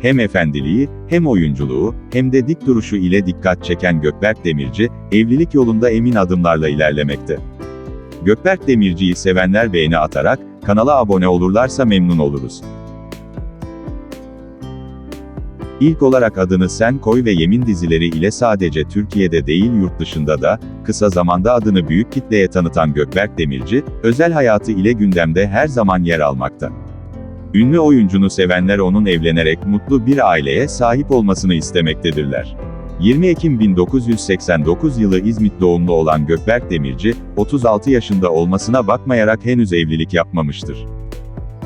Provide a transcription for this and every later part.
Hem efendiliği, hem oyunculuğu, hem de dik duruşu ile dikkat çeken Gökberk Demirci, evlilik yolunda emin adımlarla ilerlemekte. Gökberk Demirci'yi sevenler beğeni atarak, kanala abone olurlarsa memnun oluruz. İlk olarak adını Sen Koy ve Yemin dizileri ile sadece Türkiye'de değil yurt dışında da, kısa zamanda adını büyük kitleye tanıtan Gökberk Demirci, özel hayatı ile gündemde her zaman yer almakta. Ünlü oyuncunu sevenler onun evlenerek mutlu bir aileye sahip olmasını istemektedirler. 20 Ekim 1989 yılı İzmit doğumlu olan Gökberk Demirci, 36 yaşında olmasına bakmayarak henüz evlilik yapmamıştır.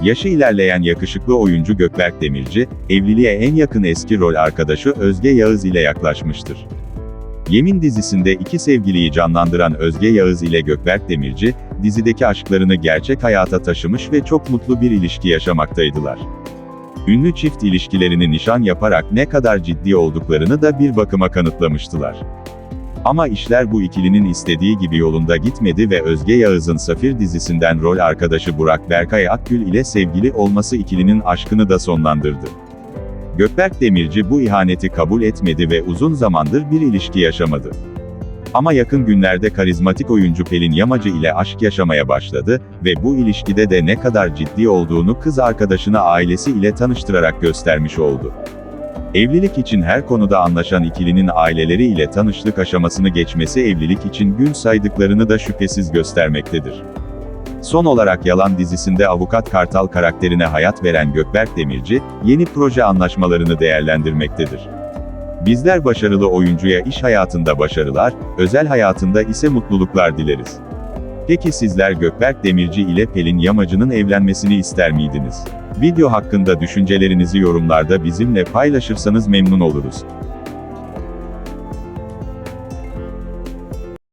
Yaşı ilerleyen yakışıklı oyuncu Gökberk Demirci, evliliğe en yakın eski rol arkadaşı Özge Yağız ile yaklaşmıştır. Yemin dizisinde iki sevgiliyi canlandıran Özge Yağız ile Gökberk Demirci, dizideki aşklarını gerçek hayata taşımış ve çok mutlu bir ilişki yaşamaktaydılar. Ünlü çift ilişkilerini nişan yaparak ne kadar ciddi olduklarını da bir bakıma kanıtlamıştılar. Ama işler bu ikilinin istediği gibi yolunda gitmedi ve Özge Yağız'ın Safir dizisinden rol arkadaşı Burak Berkay Akgül ile sevgili olması ikilinin aşkını da sonlandırdı. Gökberk Demirci bu ihaneti kabul etmedi ve uzun zamandır bir ilişki yaşamadı. Ama yakın günlerde karizmatik oyuncu Pelin Yamacı ile aşk yaşamaya başladı ve bu ilişkide de ne kadar ciddi olduğunu kız arkadaşına ailesi ile tanıştırarak göstermiş oldu. Evlilik için her konuda anlaşan ikilinin aileleri ile tanışlık aşamasını geçmesi evlilik için gün saydıklarını da şüphesiz göstermektedir. Son olarak Yalan dizisinde avukat Kartal karakterine hayat veren Gökberk Demirci, yeni proje anlaşmalarını değerlendirmektedir. Bizler başarılı oyuncuya iş hayatında başarılar, özel hayatında ise mutluluklar dileriz. Peki sizler Gökberk Demirci ile Pelin Yamacı'nın evlenmesini ister miydiniz? Video hakkında düşüncelerinizi yorumlarda bizimle paylaşırsanız memnun oluruz.